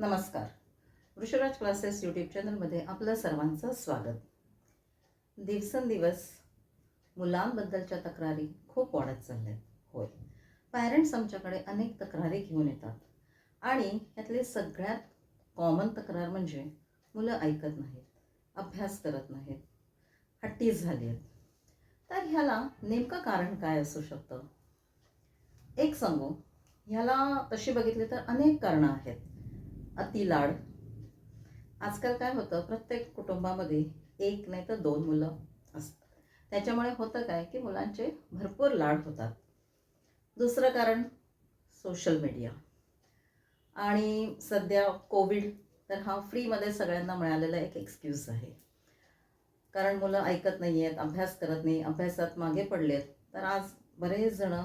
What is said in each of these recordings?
नमस्कार. वृषराज classes YouTube चॅनलमध्ये आपलं सर्वांचं स्वागत. दिवसेंदिवस मुलांबद्दलच्या तक्रारी खूप वाढत चालल्या आहेत होय. पॅरेंट्स आमच्याकडे अनेक तक्रारी घेऊन येतात. आणि यातली सगळ्यात कॉमन तक्रार म्हणजे मुलं ऐकत नाहीत अभ्यास करत नाहीत हट्टी झाली आहेत. तर ह्याला नेमकं कारण काय असू शकतं? एक सांगू. ह्याला तशी बघितली तर अनेक कारणं आहेत. अतिलाड आजकाल काय होतं प्रत्येक कुटुंबामध्ये एक नाही तर दोन मुलं असतात. त्याच्यामुळे होतं काय की मुलांचे भरपूर लाड होतात. दुसरं कारण सोशल मीडिया आणि सध्या कोविड तर हा फ्रीमध्ये सगळ्यांना मिळालेला एक एक्सक्यूज आहे. कारण मुलं ऐकत नाही आहेत अभ्यास करत नाही अभ्यासात मागे पडलेत तर आज बरेच जणं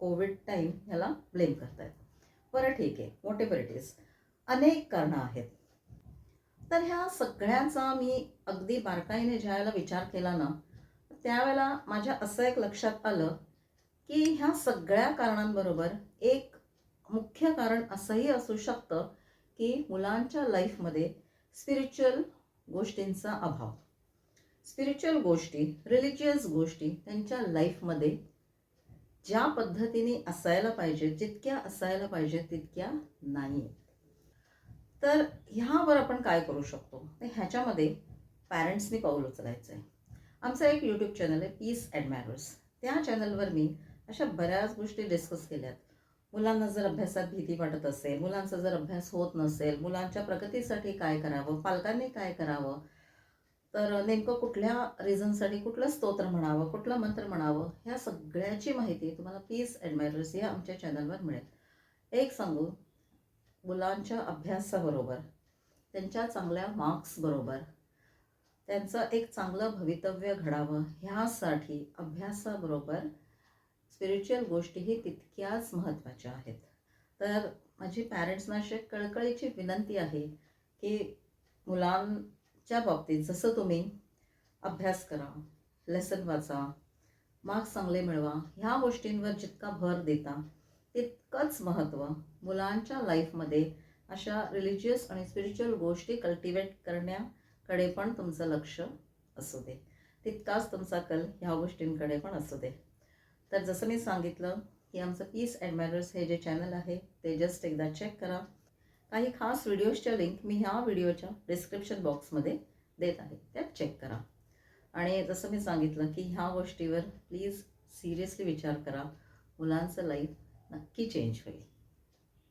कोविड टाईम ह्याला ब्लेम करत आहेत बरं ठीक आहे वॉट एव्हर इट इज अनेक कारणं आहेत. तर ह्या सगळ्यांचा मी अगदी बारकाईने ज्यावेळेला विचार केला ना त्यावेळेला माझ्या असं एक लक्षात आलं की ह्या सगळ्या कारणांबरोबर एक मुख्य कारण असंही असू शकतं की मुलांच्या लाईफमध्ये स्पिरिच्युअल गोष्टींचा अभाव. स्पिरिच्युअल गोष्टी रिलिजियस गोष्टी त्यांच्या लाईफमध्ये ज्या पद्धतीने असायला पाहिजे जितक्या असायला पाहिजे तितक्या नाही आहेत तर ह्यावर आपण काय करू शकतो? तर ह्याच्यामध्ये पॅरेंट्सनी पाऊल उचलायचं आहे आमचं एक यूट्यूब चॅनल आहे पीस अँड त्या चॅनलवर मी अशा बऱ्याच गोष्टी डिस्कस केल्यात. मुलांना जर अभ्यासात भीती वाटत असेल मुलांचा जर अभ्यास होत नसेल मुलांच्या प्रगतीसाठी काय करावं पालकांनी काय करावं तर नेमकं कुठल्या रिझनसाठी कुठलं स्तोत्र म्हणावं कुठलं मंत्र म्हणावं ह्या सगळ्याची माहिती तुम्हाला पीस ॲडमायरर्स या आमच्या चॅनलवर मिळेल. एक सांगू मुलांच्या अभ्यासाबरोबर त्यांच्या चांगल्या मार्क्सबरोबर त्यांचं एक चांगलं भवितव्य घडावं ह्यासाठी अभ्यासाबरोबर स्पिरिच्युअल गोष्टीही तितक्याच महत्त्वाच्या आहेत. तर माझी पॅरेंट्सना अशी कळकळीची विनंती आहे की मुलांच्या बाबतीत जसं तुम्ही अभ्यास करा लेसन वाचा मार्क्स चांगले मिळवा ह्या गोष्टींवर जितका भर देता तितकंच महत्त्व मुलांच्या लाईफमध्ये अशा रिलिजियस आणि स्पिरिच्युअल गोष्टी कल्टिवेट करण्याकडे पण तुमचं लक्ष असू दे. तितकाच तुमचा कल ह्या गोष्टींकडे पण असू दे. तर जसं मी सांगितलं की आमचं पीस अँड मॅनर्स हे जे चॅनल आहे ते जस्ट एकदा चेक करा. काही खास व्हिडिओजच्या लिंक मी ह्या व्हिडिओच्या डिस्क्रिप्शन बॉक्समध्ये देत आहे त्यात चेक करा. आणि जसं मी सांगितलं की ह्या गोष्टीवर प्लीज सिरियसली विचार करा. मुलांचं लाईफ नक्की चेंज होईल.